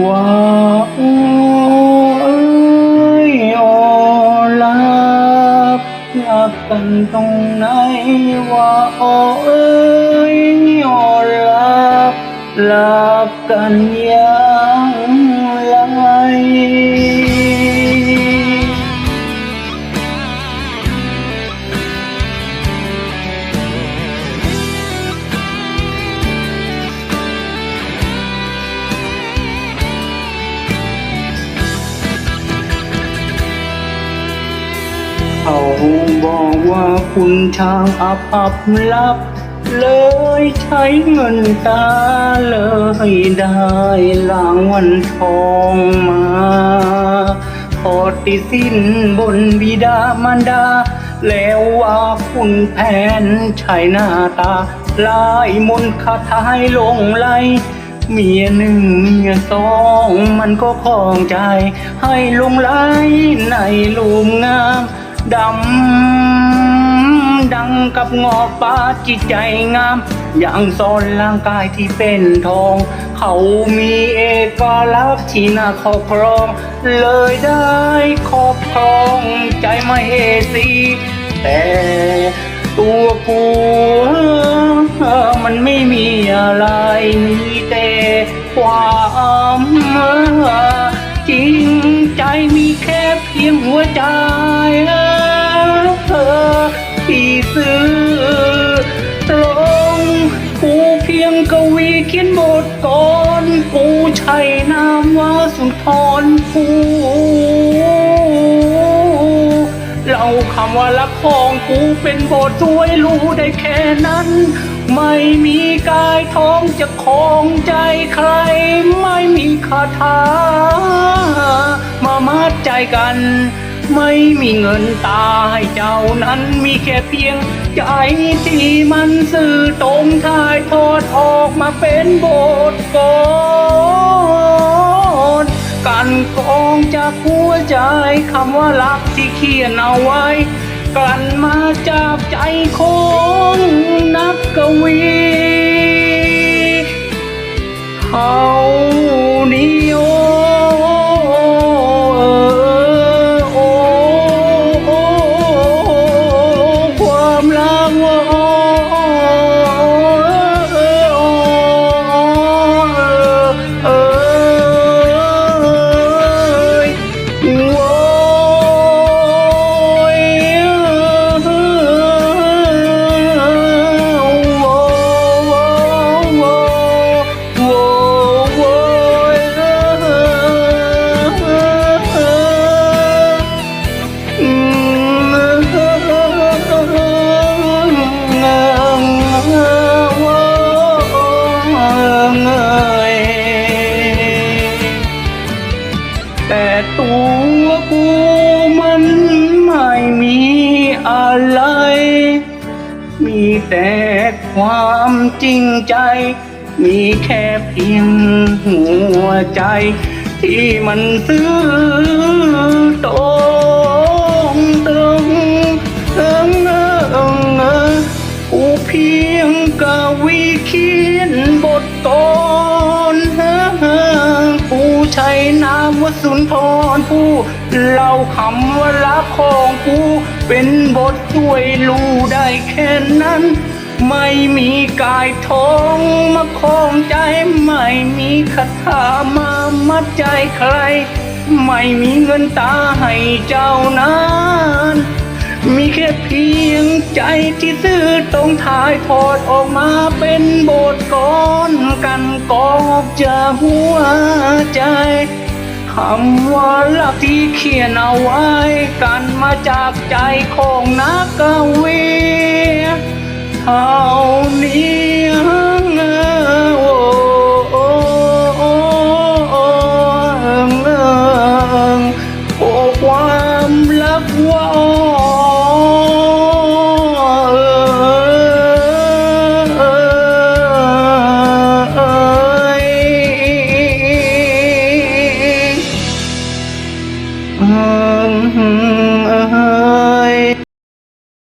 ว่าโอ้เอ้ยโอลับรักกันตรงไหนว่าโอเอ้ยโอลับรักกันยัง เขาบอกว่าคุณช่างอับอับลับ เลยใช้เงินตาเลยได้รางวัลทองมาพอติสิ้นบนบิดามารดา แล้วว่าคุณแผนใช้หน้าตาลายมนคาถาให้หลงไหลเมียหนึ่งเมียสองมันก็คลองใจ ให้ลงไหลในลูมงาม ดำ ดังกับงอป่าจิตใจงาม อย่างซอนร่างกายที่เป็นทอง เขามีเอกลักษณ์ที่น่าครอบครอง เลยได้ครอบครองใจไม่เอสีแต่ตัวกูมันไม่มีอะไรมีแต่ความจริงใจมีแค่เพียงหัวใจ ซื้อตรงกูเพียงกวีเขียนบทก่อนกูใช้นามว่าสุนทรภูเราคำว่ารักของกูเป็นบทสวยรู้ได้แค่นั้น ไม่มีกายท้องจะคองใจใคร ไม่มีคาถา มามัดใจกัน ไม่มีเงินตาให้เจ้านั้นมีแค่เพียง ใจที่มันสื่อตรงถ่ายทอดออกมาเป็นบทกลอนกันกองจากหัวใจคำว่ารักที่เขียนเอาไว้ กลั่นมาจากใจของนักกวี แต่ความจริงใจ มีแค่เพียงหัวใจ ที่มันซื่อตรงตรงเอิงเอิงเอิงกูเพียงกวีเขียนบทกลอน ใช้นามว่าสุนทรผู้เล่าคำว่ารักของกูเป็นบทช่วยรู้ได้แค่นั้น ไม่มีกายท้องมาคล้องใจ ไม่มีคาถามามัดใจใคร ไม่มีเงินตาให้เจ้านั้นมีแค่เพียงใจที่ซื่อตรงถ่ายทอดออกมาเป็นบทกลอนกันกอก จากหัวใจคำว่ารักที่เขียนเอาไว้ กันมาจากใจของนักกวีเท่านี้เงอความรักว่า